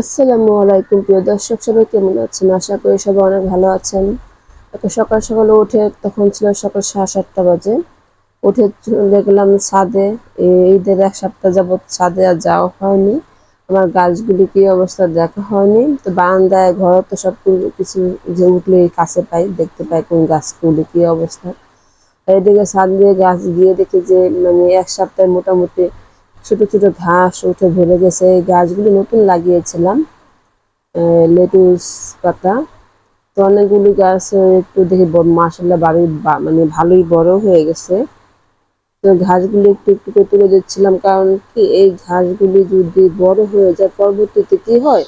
আসসালামু আলাইকুম, প্রিয় দর্শক, সবাই কেমন আছেন? আশা করি সবাই অনেক ভালো আছেন। একটা সকাল সকালে উঠে তখন ছিল সকাল সাড়ে সাতটা বাজে। উঠে গেলাম ছাদে ঈদের এক সপ্তাহ যাবৎ ছাদে আর যাওয়া হয়নি। আমার গাছগুলি কি অবস্থা দেখা হয়নি। তো বারান্দায় ঘর তো সব কিছু যে উঠলে কাছে পাই, দেখতে পাই কোন গাছগুলি কি অবস্থা। এইদিকে ছাদ দিয়ে গাছ গিয়ে দেখি যে মানে এক সপ্তাহে মোটামুটি ছোট ছোট ঘাস উঠে ভরে গেছে। এই গাছগুলো নতুন লাগিয়েছিলাম লেটুস পাতা। তো অনেকগুলি গাছ একটু দেখি মাসাল্লাহ বাড়ি মানে ভালোই বড় হয়ে গেছে। তো ঘাসগুলি একটু একটু করে তুলে দিচ্ছিলাম, কারণ কি এই ঘাসগুলি যদি বড় হয়ে যায়, পরবর্তীতে কি হয়?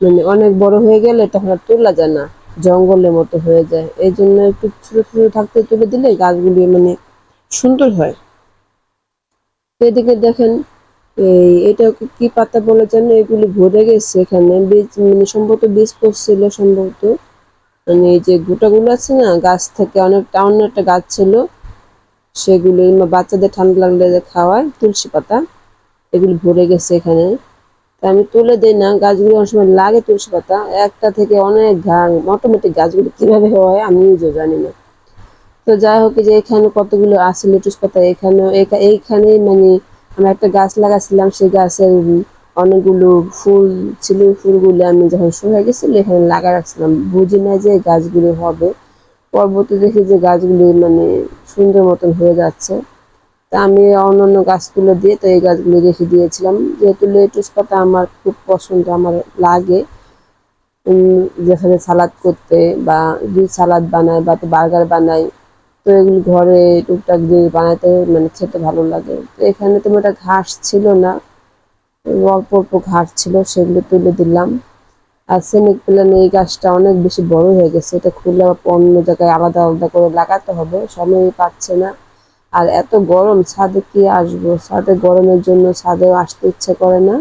মানে অনেক বড় হয়ে গেলে তখন আর তোলা যায় না, জঙ্গলের মতো হয়ে যায়। এই জন্য একটু ছোট ছোট থাকতে তুলে দিলে গাছগুলি মানে সুন্দর হয়। এদিকে দেখেন, এই এটা কি পাতা বলে যেন এগুলি ভরে গেছে এখানে। বীজ মানে সম্ভবত বীজ পড়ছিল সম্ভবত। মানে এই যে গোটাগুলো আছে না, গাছ থেকে অনেকটা, অন্য একটা গাছ ছিল, সেগুলি বাচ্চাদের ঠান্ডা লাগলে খাওয়ায়, তুলসী পাতা, এগুলি ভরে গেছে এখানে। আমি তুলে দিই না, গাছগুলি অনেক সময় লাগে তুলসী পাতা। একটা থেকে অনেক অটোমেটিক গাছগুলি কীভাবে হয় আমি নিজেও জানি না। তো যাই হোক যে এখানে কতগুলো আছে লেটুস পাতা এখানে এইখানে মানে আমরা একটা গাছ লাগাছিলাম, সেই গাছের অনেকগুলো ফুল ছিল ফুলগুলো আমি যখন শুয়ে গেছিল, এখানে লাগা রাখছিলাম। বুঝি না যে গাছগুলো হবে। পরবর্তী দেখি যে গাছগুলি মানে সুন্দর মতন হয়ে যাচ্ছে। তা আমি অন্যান্য গাছগুলো দিয়ে তো এই গাছগুলো রেখে দিয়েছিলাম। যেহেতু লেটুস পাতা আমার খুব পছন্দ, আমার লাগে। যেখানে সালাদ করতে বা সালাদ বানাই বা তো বার্গার বানাই তো এগুলি ঘরে টুকটাক দিয়ে বানাতে মানে খেতে ভালো লাগে। তো এখানে তো একটা ঘাস ছিল না, অল্প অল্প ঘাস ছিল, সেগুলো তুলে দিলাম। আর সেনিক প্ল্যান এই গাছটা অনেক বেশি বড় হয়ে গেছে, এটা খুলে অন্য জায়গায় আলাদা আলাদা করে লাগাতে হবে, সময় পাচ্ছে না। আর এত গরম, ছাদে কি আসব? ছাদে গরমের জন্য ছাদেও আসতে ইচ্ছে করে না।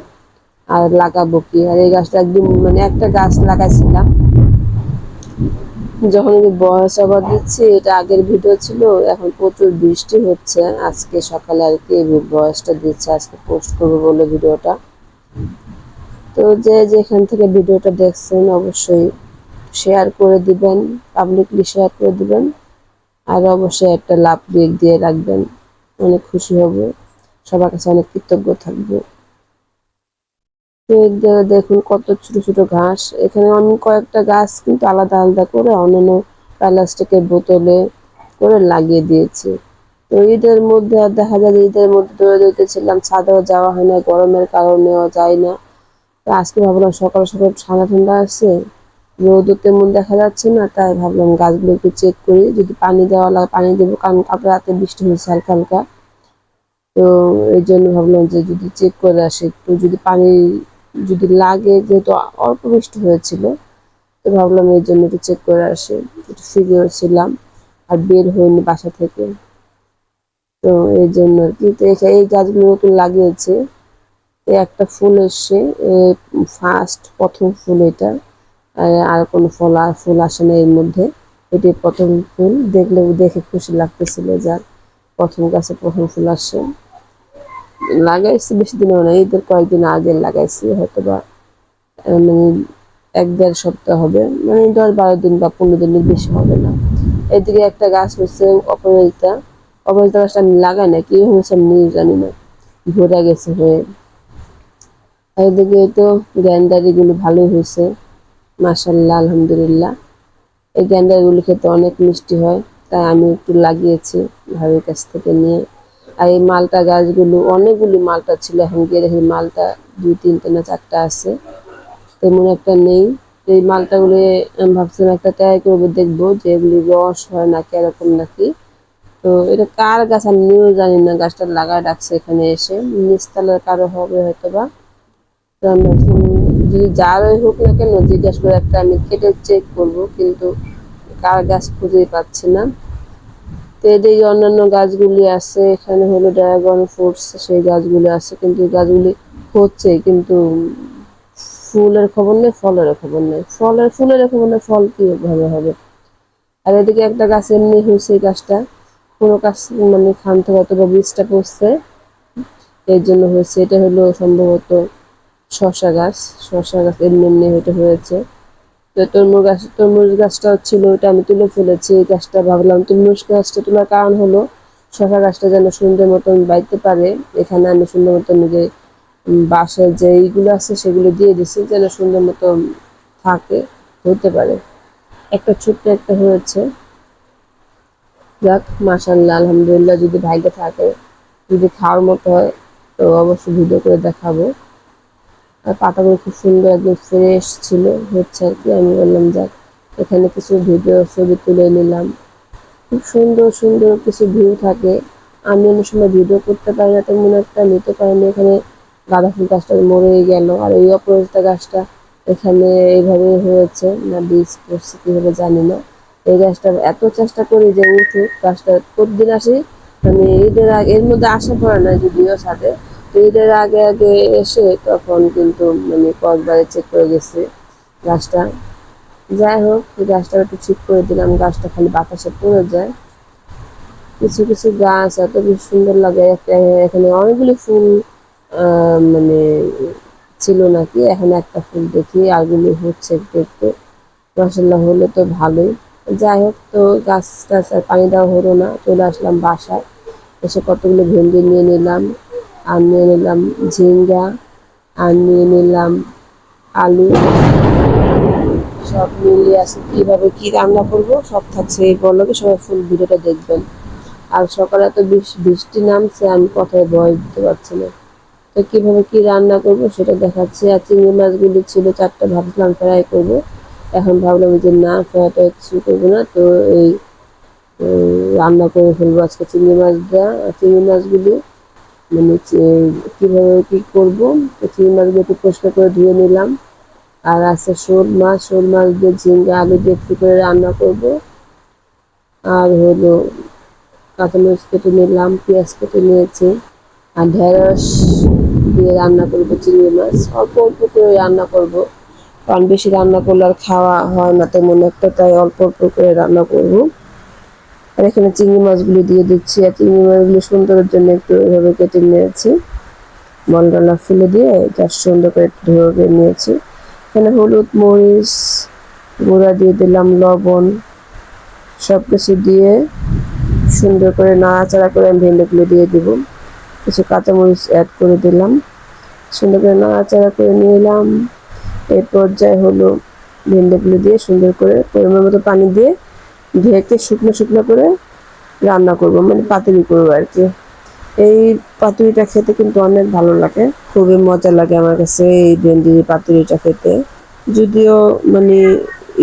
আর লাগাবো কি? আর এই গাছটা একদম মানে একটা গাছ লাগাইছিলাম। যখন আমি বয়স আবার দিচ্ছি, এটা আগের ভিডিও ছিল, এখন প্রচুর বৃষ্টি হচ্ছে। আজকে সকালে আর কি বয়সটা দিচ্ছে, আজকে পোস্ট করব বলে ভিডিওটা তো যে যেখান থেকে ভিডিওটা দেখছেন, অবশ্যই শেয়ার করে দিবেন পাবলিকলি শেয়ার করে দিবেন। আর অবশ্যই একটা লাভ দিক দিয়ে রাখবেন। অনেক খুশি হব। সবার কাছে অনেক কৃতজ্ঞ থাকব। দেখুন কত ছোট ছোট ঘাস। এখানে আমি কয়েকটা গাছ কিন্তু আলাদা আলাদা করে অন্যান্য প্লাস্টিকের বোতলে করে লাগিয়ে দিয়েছি। তো ঈদের মধ্যে আর দেখা যায় ঈদের মধ্যে দৌড়ে দৌড়তেছিলাম ছাদেও যাওয়া হয় না, গরমের কারণেও যায় না। তো আজকে ভাবলাম সকাল সকাল ঠান্ডা ঠান্ডা আছে, রোদও তেমন দেখা যাচ্ছে না, তাই ভাবলাম গাছগুলো একটু চেক করি, যদি পানি দেওয়া লাগে পানি দেবো, কারণ কাপড় রাতে বৃষ্টি হয়েছে হালকা হালকা। তো এই জন্য ভাবলাম যে যদি চেক করে আসি, একটু যদি পানি যদি লাগে, যেহেতু অল্প বৃষ্টি হয়েছিল, তো ভাবলাম এর জন্য একটু চেক করে আসি। একটু ফিরেও ছিলাম, আর বের হয়নি বাসা থেকে। তো এই জন্য কিন্তু এই গাছগুলো নতুন লাগিয়েছে। একটা ফুল এসছে ফার্স্ট প্রথম ফুল এটা। আর কোনো ফল ফুল আসে না এর মধ্যে। এটি প্রথম ফুল, দেখলে দেখে খুশি লাগতেছিল যার প্রথম গাছে প্রথম ফুল আসে। লাগাইছি বেশি দিন না, ঈদের কয়েকদিন আগে লাগাইছি হয়তো বা মানে এক দেড় সপ্তাহ হবে মানে দশ বারো দিন বা পনেরো দিনের বেশি হবে না। এদিকে একটা গাছ হচ্ছে অপরাজিতা অপরাজিতা গাছটা আমি লাগাই না কি হয়েছে আমি জানি না, ভরে গেছে হয়ে। এদিকে তো গ্যান্ডারিগুলো ভালোই হয়েছে মাসাল্লাহ আলহামদুলিল্লাহ। এই গ্যান্ডারিগুলো খেতে অনেক মিষ্টি হয়, তাই আমি একটু লাগিয়েছি ভাবির কাছ থেকে নিয়ে। আর এই মালটা গাছগুলো, অনেকগুলি মালটা ছিল এখন গিয়ে দেখি মালটা দুই তিনটে না চারটা আছে। তেমন একটা নেই। এই মালটাগুলো আমি ভাবছিলাম একটা ট্রাই করব, দেখব যে এগুলি রস হয় না কীরকম নাকি। তো এটা কার গাছ আমি নিয়েও জানি না, গাছটা লাগায় রাখছে এখানে এসে। নিচতলার কারও হবে হয়তো বা যদি যারই হোক না কেন জিজ্ঞাসা করে একটা আমি কেটে চেক করব, কিন্তু কার গাছ খুঁজেই পাচ্ছি না। তো এদিকে অন্যান্য গাছগুলি আছে, এখানে হলো ড্রাগন ফ্রুটস, সেই গাছগুলি আছে, কিন্তু গাছগুলি হচ্ছে কিন্তু ফুলের খবর নেই ফলের খবর নেই। ফলের ফুলের খবর নেই, ফল কীভাবে হবে? আর এদিকে একটা গাছ এমনি হয়েছে এই গাছটা। কোনো গাছ মানে খান থেকে অথবা বীজটা পড়ছে, এর জন্য হয়েছে, এটা হলো সম্ভবত শশা গাছ। শশা গাছ এমনি এমনি হয়েছে। তো তরমুজ গাছ তরমুজ গাছটা ছিল ওটা আমি তুলে ফেলেছি, এই গাছটা ভাবলাম তরমুজ গাছটা তোলার কারণ হলো, শশা গাছটা যেন সুন্দর মতন বাইতে পারে, এখানে আমি সুন্দর মতন যে বাঁশের যে এইগুলো আছে, সেগুলো দিয়ে দিছি, যেন সুন্দর মতন থাকে হতে পারে। একটা ছোট্ট একটা হয়েছে। যাক মাসাল্লাহ আলহামদুলিল্লাহ, যদি ভাগ্যে থাকে, যদি খাওয়ার মতো হয়, তো অবশ্যই ভিডিও করে দেখাবো। আর পাতাগুলো খুব সুন্দর একদম ফ্রেশ ছিল, হচ্ছে আর কি। আমি বললাম, যাক, এখানে কিছু ভিডিও ছবি তুলে নিলাম। খুব সুন্দর সুন্দর কিছু ভিউ থাকে। আমি অনেক সময় ভিডিও করতে পারি না, তেমন একটা নিতে পারি পারিনি এখানে গাঁদা ফুল গাছটা মরে গেল। আর এই অপরাজিতা গাছটা এখানে এইভাবে হয়েছে, না বীজ পড়ছে কীভাবে জানি না। এই গাছটা এত চেষ্টা করি যে উঠুক, গাছটা প্রতিদিন আসি? মানে ঈদের আগে, এর মধ্যে আসা পড়ে না যদিও তো ঈদের আগে আগে এসে তখন কিন্তু মানে কয়েকবারে চেক করে গেছে গাছটা। যাই হোক গাছটা একটু ঠিক করে দিলাম। গাছটা খালি বাতাসে পড়ে যায়। কিছু কিছু গাছ এত বেশি সুন্দর লাগে। এখানে অনেকগুলি ফুল মানে ছিল নাকি? এখন একটা ফুল দেখি আরগুলি হচ্ছে দেখতে। মাসাল্লাহ হলে তো ভালোই। যাই হোক, তো গাছ টাছ পানি দেওয়া হলো না। চলে আসলাম বাসায়। এসে কতগুলো ভেন্ডি নিয়ে নিলাম। আর নিয়ে নিলাম ঝিঙ্গা আর নিয়ে নিলাম আলু। সব মিলিয়ে আছে কীভাবে কী রান্না করব, সব থাকছে এই বলকে সবাই ফুল ভিডিওটা দেখবেন। আর সকালে এত বৃষ্টি নামছে, আমি কথায় ভয় দিতে পারছি না। তো কীভাবে কী রান্না করব সেটা দেখাচ্ছি। আর চিংড়ি মাছগুলি ছিল চারটে, ভাবছিলাম ফ্রাই করব। এখন ভাবলাম যে না ফ্রাইটা কিছু করব না, তো এই রান্না করে ফেলব আজকে চিংড়ি মাছ দেওয়া চিংড়ি মাছগুলি মানে কীভাবে কী করব চিংড়ি মাছগুলো একটু পরিষ্কার করে ধুয়ে নিলাম। আর আছে শোল মাছ শোল মাছ দিয়ে ঝিঙ্গা, আলু দিয়ে একটু করে রান্না করব। আর হলো কাঁচামরিচ কেটে নিলাম, পেঁয়াজ কেটে নিয়েছি, আর ঢেঁড়স দিয়ে রান্না করব চিংড়ি মাছ। অল্প অল্প করে রান্না করব। কারণ বেশি রান্না করলে আর খাওয়া হয় না তেমন একটা তাই অল্প অল্প করে রান্না করব। আর এখানে চিংড়ি মাছগুলো দিয়ে দিচ্ছি। আর চিংড়ি মাছগুলো সুন্দরের জন্য একটু এভাবে কেটে নিয়েছি। মলডালা ফেলে দিয়ে যা সুন্দর করে ধরে নিয়েছি। এখানে হলুদ, মরিচ, গুঁড়া দিয়ে দিলাম, লবণ সব কিছু দিয়ে সুন্দর করে নাড়াচাড়া করে আমি ভেন্ডিগুলো দিয়ে দিব। কিছু কাঁচামরিচ অ্যাড করে দিলাম। সুন্দর করে নাড়াচাড়া করে নিলাম। এই পর্যায়ে হলো ভেন্ডিগুলো দিয়ে সুন্দর করে পরিমাণ মতো পানি দিয়ে ঢেকে শুকনো শুকনো করে রান্না করব মানে পাতুরি করব আর কি। এই পাতুরিটা খেতে কিন্তু অনেক ভালো লাগে, খুবই মজা লাগে আমার কাছে এই ভেন্ডি পাতুরিটা খেতে। যদিও মানে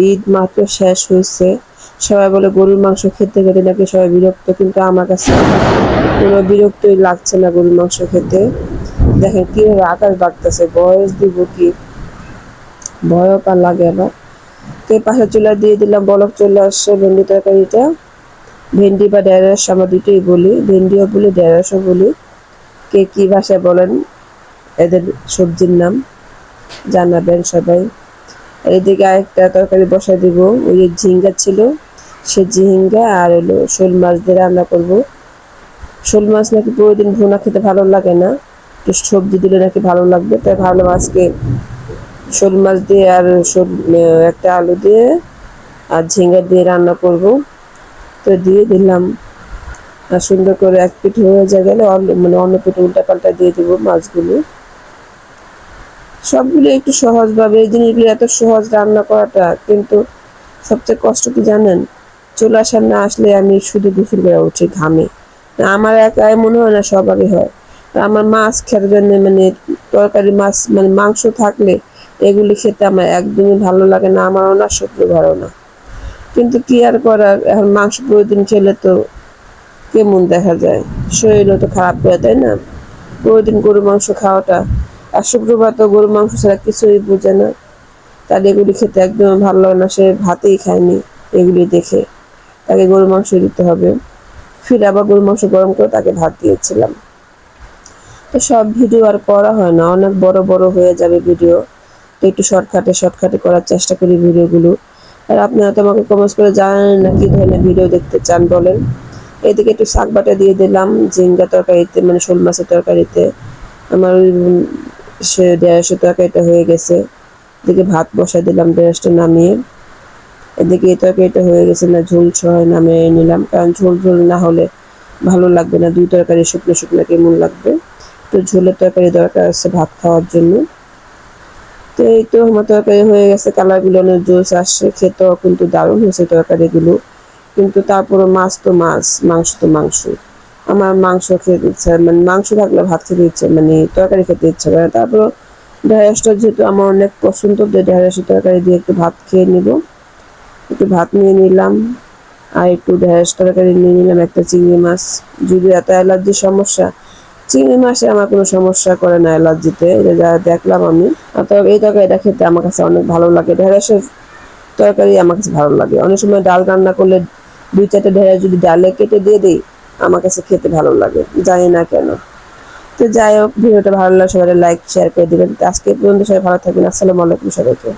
ঈদ মাত্র শেষ হয়েছে, সবাই বলে গরুর মাংস খেতে খেতে নাকি সবাই বিরক্ত, কিন্তু আমার কাছে কোনো বিরক্তই লাগছে না গরুর মাংস খেতে। দেখেন কীভাবে আকাশ বাড়তেছে, বয়স দিব কি? ভয়ও লাগে আবার। তে পাশে চুলা দিয়ে দিলাম, বলক চলে আসছে ভেন্ডি তরকারিটা। ভেন্ডি বা ঢেঁড়স, আমরা দুটোই বলি। ভেন্ডিও বলি, ঢেঁড়সও বলি। কে কী ভাষায় বলেন, এদের সবজির নাম জানাবেন সবাই। এদিকে আরেকটা তরকারি বসাই দিব, ওই যে ঝিঙ্গা ছিল, সে ঝিঙ্গা আর হলো শোল মাছ দিয়ে রান্না করব। শোল মাছ নাকি প্রতিদিন ভুনা খেতে ভালো লাগে না, একটু সবজি দিলে নাকি ভালো লাগবে, তাই ভাবলাম আজকে শোল মাছ দিয়ে আর শোল একটা আলু দিয়ে আর ঝিঙ্গা দিয়ে রান্না করব। তো দিয়ে দিলাম। আর সুন্দর করে এক পিঠ হয়ে যা গেলে মানে অন্য পিঠে উল্টা পাল্টা দিয়ে দেবো মাছগুলো। সবগুলো একটু সহজভাবে, এই জিনিসগুলো এত সহজ রান্না করাটা কিন্তু সবচেয়ে কষ্ট কি জানেন? চুলার সামনে আসলে আমি শুধু গোসল করে উঠি ঘামে। আমার একাই মনে হয় না সবারই হয়। আমার মাছ খেতে জন্য মানে তরকারি মাছ মানে মাংস থাকলে এগুলি খেতে আমার একদমই ভালো লাগে না, আমারও না শুক্র ভালো না। কিন্তু কি আর করার, এখন মাংস প্রতিদিন খেলে তো কেমন দেখা যায়? শরীরও তো খারাপ হয়ে তাই না? প্রতিদিন গরু মাংস খাওয়াটা, আর শুক্রবার তো গরু মাংস ছাড়া কিছুই বোঝে না। তার এগুলি খেতে একদম ভালো লাগে না, সে ভাতেই খায়নি এগুলি দেখে। তাকে গরু মাংস দিতে হবে। ফিরে আবার গরু মাংস গরম করে তাকে ভাত দিয়েছিলাম। তো সব ভিডিও আর করা হয় না, অনেক বড় বড় হয়ে যাবে ভিডিও। তো একটু শর্টকাটে শর্টকাটে করার চেষ্টা করি ভিডিওগুলো। আর আপনারা তো আমাকে কমেন্টস করে জানেন না কি ধরনের ভিডিও দেখতে চান বলেন। এদিকে একটু শাক বাটা দিয়ে দিলাম, ঝিঙ্গা তরকারিতে মানে শোল মাছের তরকারিতে। আমার ওই সে ঢেঁড়সের তরকারিটা হয়ে গেছে। এদিকে ভাত বসাই দিলাম ঢেঁড়সটা নামিয়ে। এদিকে এই তরকারিটা হয়ে গেছে না, ঝোল সহ নামিয়ে নিলাম। কারণ ঝোল ঝোল না হলে ভালো লাগবে না। দুই তরকারি শুকনো শুকনো কেমন লাগবে। তো ঝোলের তরকারি দরকার আছে ভাত খাওয়ার জন্য। তো এই তো আমার তরকারি হয়ে গেছে, কালার গুলোনের জুস আসছে, খেতেও কিন্তু দারুণ হয়েছে তরকারিগুলো। কিন্তু তারপরে মাছ তো মাছ, মাংস তো মাংস। আমার মাংস খেতে ইচ্ছা মানে মাংস থাকলে ভাত খেতে ইচ্ছে মানে তরকারি খেতে ইচ্ছে করে তারপর ঢেঁড়সটা যেহেতু আমার অনেক পছন্দ, তো ঢেঁড়সের তরকারি দিয়ে একটু ভাত খেয়ে নিব। একটু ভাত নিয়ে নিলাম, আর একটু ঢেঁড়স তরকারি নিয়ে নিলাম, একটা চিংড়ি মাছ। যদি এত অ্যালার্জির সমস্যা চিংড়ি মাছে আমার কোনো সমস্যা করে না অ্যালার্জিতে। এটা যা দেখলাম আমি। তবে এই তরকারিটা খেতে আমার কাছে অনেক ভালো লাগে। ঢেঁড়সের তরকারি আমার কাছে ভালো লাগে। অনেক সময় ডাল রান্না করলে দুই চারটে ঢেঁড়স যদি ডালে কেটে দিয়ে দিই, আমার কাছে খেতে ভালো লাগে। জানি না কেন। তো যাই হোক, ভিডিওটা ভালো লাগে সবাই লাইক শেয়ার করে দেবেন। আজকে পর্যন্ত সবাই ভালো থাকবেন। আসসালামু আলাইকুম সবাইকে।